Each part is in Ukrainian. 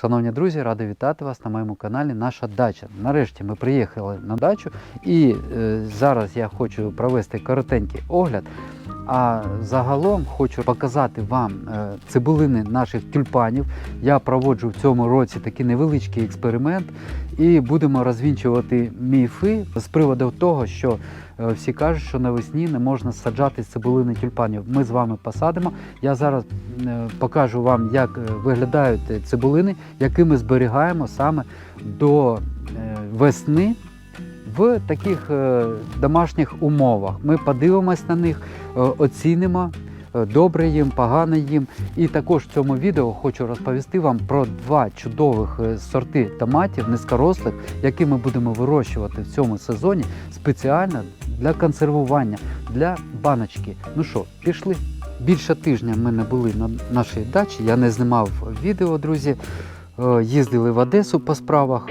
Шановні друзі, радий вітати вас на моєму каналі Наша дача. Нарешті ми приїхали на дачу і е, зараз я хочу провести коротенький огляд. А загалом хочу показати вам е, цибулини наших тюльпанів. Я проводжу в цьому році такий невеличкий експеримент і будемо розвінчувати міфи з приводу того, що е, всі кажуть, що навесні не можна саджати цибулини тюльпанів. Ми з вами посадимо. Я зараз е, покажу вам, як е, виглядають цибулини, які ми зберігаємо саме до весни в таких домашніх умовах. Ми подивимось на них, оцінимо. Е, Добре їм, погано їм. І також в цьому відео хочу розповісти вам про два чудових е, сорти томатів низькорослих, які ми будемо вирощувати в цьому сезоні спеціально для консервування, для баночки. Ну що, пішли? Більше тижня ми не були на нашій дачі. Я не знімав відео, друзі. Е, Їздили в Одесу по справах.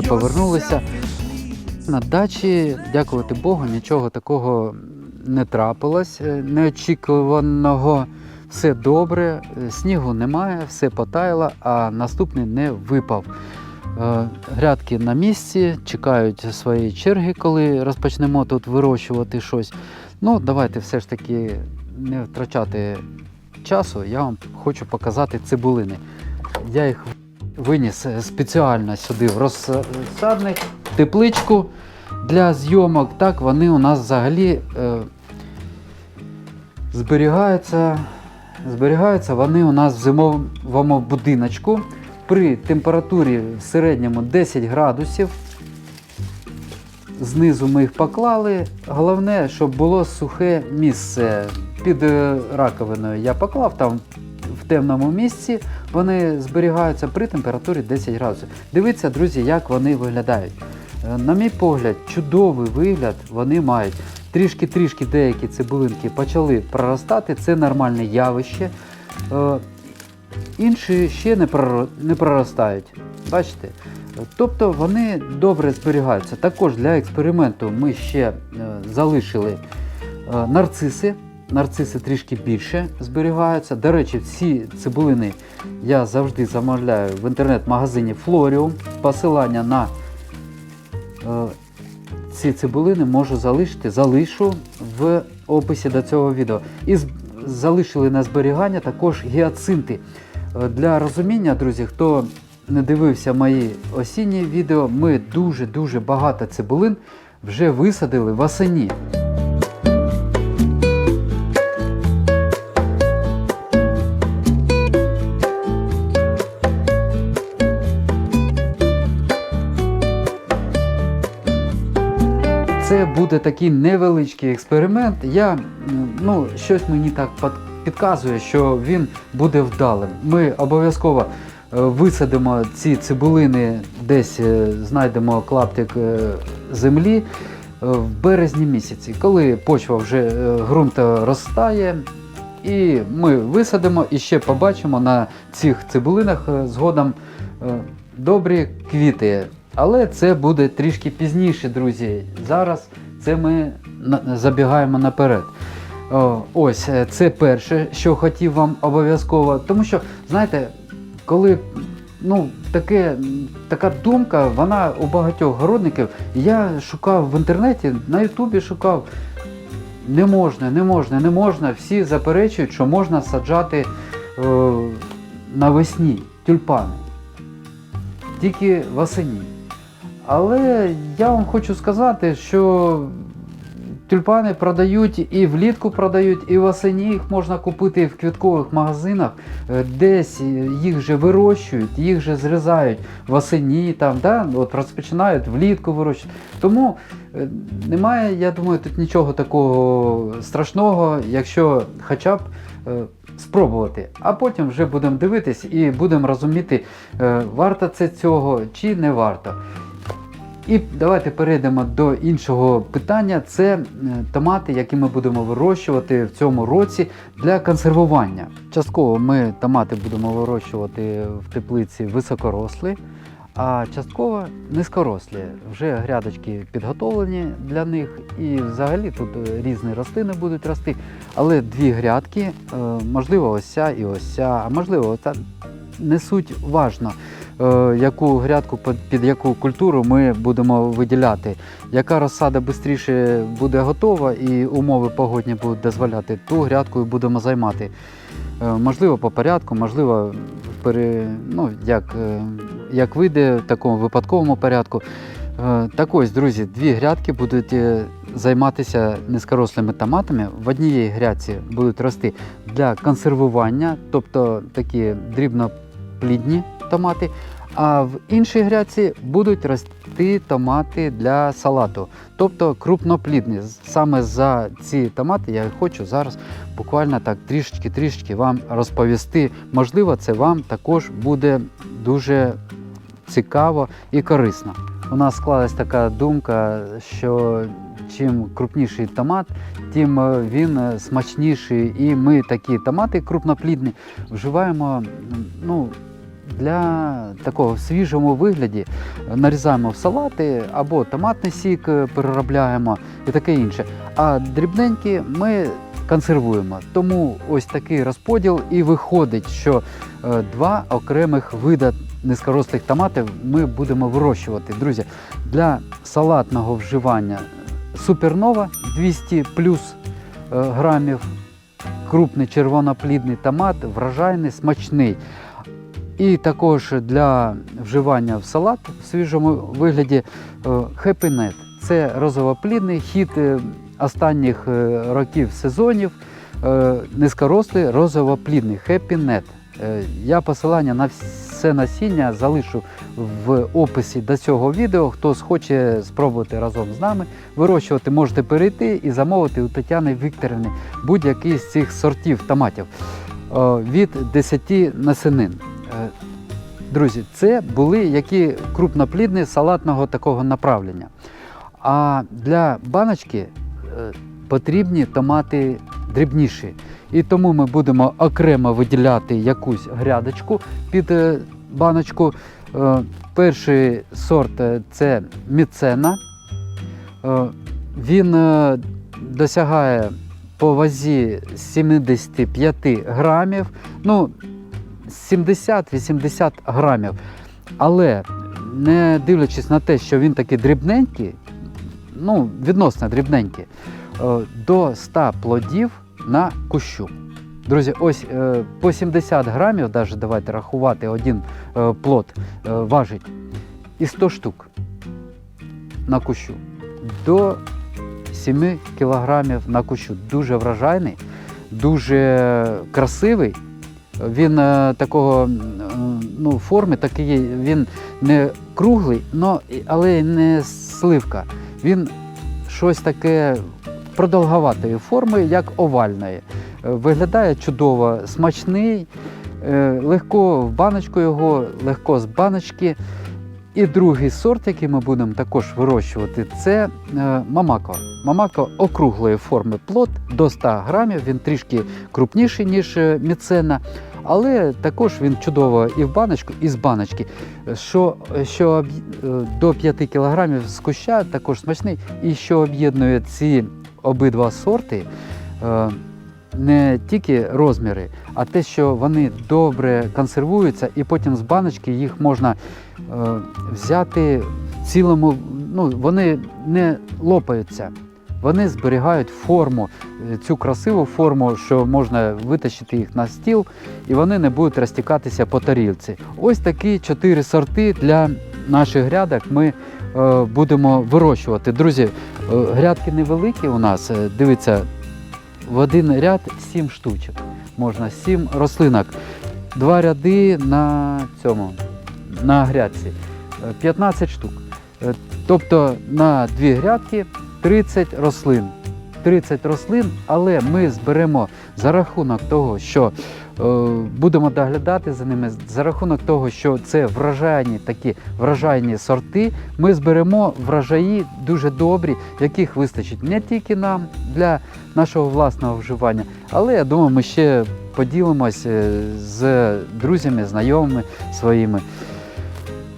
Вже повернулися. На дачі, дякувати Богу, нічого такого не трапилось е, неочікуваного. Все добре, е, снігу немає, все потаяло, а наступний не випав. Е, Грядки на місці, чекають своєї черги, коли розпочнемо тут вирощувати щось. Ну, давайте все ж таки не втрачати часу. Я вам хочу показати цибулини. Я їх виніс е, спеціально сюди в розсадник, тепличку для зйомок. Так, вони у нас взагалі е, зберігаються, зберігаються вони у нас в зимовому будиночку при температурі в середньому 10 градусів. Знизу ми їх поклали. Головне, щоб було сухе місце. Під е, раковиною я поклав там темному місці. Вони зберігаються при температурі 10 градусів. Дивіться, друзі, як вони виглядають. Е, На мій погляд, чудовий вигляд вони мають. Трішки-трішки деякі цибулинки почали проростати, це нормальне явище. Е, Інші ще не, проростають. Бачите? Тобто вони добре зберігаються. Також для експерименту ми ще е, залишили нарциси. Нарциси трішки більше зберігаються. До речі, всі цибулини я завжди замовляю в інтернет-магазині Florium. Посилання на е, ці цибулини можу залишити, залишу в описі до цього відео. І залишили на зберігання також гіацинти. Е, Для розуміння, друзі, хто не дивився мої осінні відео, ми дуже-дуже багато цибулин вже висадили восені. Це буде такий невеличкий експеримент. Я ну, щось мені так підказує, що він буде вдалим. Ми обов'язково е, висадимо ці цибулини, десь е, знайдемо клаптик е, землі в березні місяці, коли почва вже ґрунт розтає, І ми висадимо і ще побачимо на цих цибулинах згодом добрі квіти. Але це буде трішки пізніше, друзі. Зараз це ми забігаємо наперед. Ось е, це перше, що хотів вам обов'язково. Тому що, знаєте, коли ну, таке, така думка, вона у багатьох городників. Я шукав в інтернеті, на Ютубі шукав. Не можна, не можна, не можна. Всі заперечують, що можна саджати е, навесні тюльпани. Тільки восені. Але я вам хочу сказати, що тюльпани продають і влітку продають, і восені їх можна купити в квіткових магазинах, Е, десь їх вже вирощують, їх вже зрізають восені, там, да? От розпочинають влітку вирощувати. Тому е, немає, я думаю, тут нічого такого страшного, якщо хоча б е, спробувати. А потім вже будемо дивитись і будемо розуміти, варто це цього чи не варто. І давайте перейдемо до іншого питання. Це е, томати, які ми будемо вирощувати в цьому році для консервування. Частково ми томати будемо вирощувати в теплиці високорослі, а частково низькорослі. Вже грядочки підготовлені для них, і взагалі тут е, різні рослини будуть рости. Але дві грядки, е, можливо, ось ця і ось а можливо, оця не суть важно, яку грядку під, яку культуру ми будемо виділяти. Яка розсада швидше буде готова і умови погодні будуть дозволяти, ту грядку і будемо займати. Е, Можливо, по порядку, можливо, пере, ну, як, е, як вийде в такому випадковому порядку. Е, Так ось, друзі, дві грядки будуть е, займатися низькорослими томатами. В одній грядці будуть рости для консервування, тобто такі дрібноплідні томати. А в іншій грядці будуть рости томати для салату, тобто крупноплідні. Саме за ці томати я хочу зараз буквально так трішечки-трішечки вам розповісти. Можливо, це вам також буде дуже цікаво і корисно. У нас склалась така думка, що чим крупніший томат, тим е, він е, смачніший. І ми такі томати крупноплідні вживаємо ну, для такого свіжому вигляді. Нарізаємо в салати або томатний сік е, переробляємо і таке інше. А дрібненькі ми консервуємо. Тому ось такий розподіл і виходить, що е, два окремих вида низькорослих томатів ми будемо вирощувати. Друзі, для салатного вживання супернова 200 плюс е, грамів. Крупний червоноплідний томат, врожайний, смачний. І також для вживання в салат в свіжому вигляді Net. Це розовоплідний хід е, останніх е, років сезонів. е, Низькорослий розовоплідний. Е, Я посилання на все насіння залишу в описі до цього відео. Хто схоче спробувати разом з нами вирощувати, можете перейти і замовити у Тетяни Вікторівни будь-який з цих сортів томатів від 10 насенин. Друзі, це були які крупноплідні салатного такого направлення. А для баночки е, потрібні томати дрібніші. І тому ми будемо окремо виділяти якусь грядочку під е, баночку. Е, Перший сорт це міцена. Він досягає по вазі 75 грамів. Ну, 70-80 грамів. Але не дивлячись на те, що він такий дрібненький, ну, відносно дрібненький, е, до 100 плодів на кущу. Друзі, ось е, по 70 грамів, навіть давайте рахувати, один е, плод важить і 100 штук на кущу. До 7 кілограмів на кущу. Дуже вражайний, дуже красивий. Він е, такого ну, форми такий, він не круглий, але не сливка. Він щось таке продовговатої форми, як овальної. Е, Виглядає чудово, смачний, е, легко в баночку його, легко з баночки. І другий сорт, який ми будемо також вирощувати, це е, мамако. Мамако округлої форми плод до 100 грамів. Він трішки крупніший, ніж е, міцена, але також він чудово і в баночку, і з баночки. Що, що е, до 5 кілограмів з куща також смачний. І що об'єднує ці обидва сорти. Не тільки розміри, а те, що вони добре консервуються, і потім з баночки їх можна взяти в цілому, ну, вони не лопаються. Вони зберігають форму, е, цю красиву форму, що можна витащити їх на стіл, і вони не будуть розтікатися по тарілці. Ось такі чотири сорти для наших грядок ми е, будемо вирощувати. Друзі, е, грядки невеликі у нас. е, Дивіться, в один ряд сім штучок. Можна сім рослинок. Два ряди на цьому, на грядці. Е, 15 штук. Е, Тобто на дві грядки 30 рослин. 30 рослин, але ми зберемо за рахунок того, що е, будемо доглядати за ними, за рахунок того, що це врожайні такі врожайні сорти, ми зберемо врожаї дуже добрі, яких вистачить не тільки нам для нашого власного вживання, але я думаю, ми ще поділимось е, з друзями, знайомими своїми.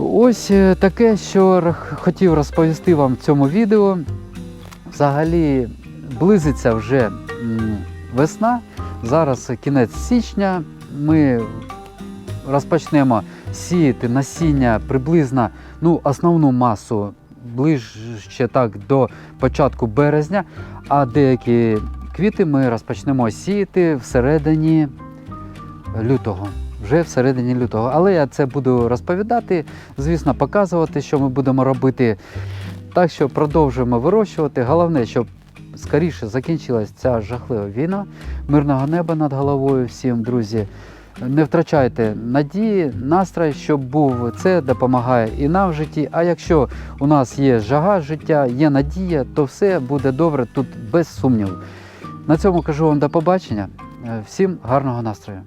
Ось е, таке, що хотів розповісти вам в цьому відео. Взагалі близиться вже весна. Зараз кінець січня. Ми розпочнемо сіяти насіння приблизно ну, основну масу ближче так до початку березня, а деякі квіти ми розпочнемо сіяти всередині лютого. Вже всередині лютого. Але я це буду розповідати, звісно, показувати, що ми будемо робити. Так що продовжуємо вирощувати. Головне, щоб скоріше закінчилась ця жахлива війна. Мирного неба над головою всім, друзі. Не втрачайте надії, настрій, щоб був. Це допомагає і нам в житті. А якщо у нас є жага життя, є надія, то все буде добре тут без сумніву. На цьому кажу вам до побачення. Всім гарного настрою.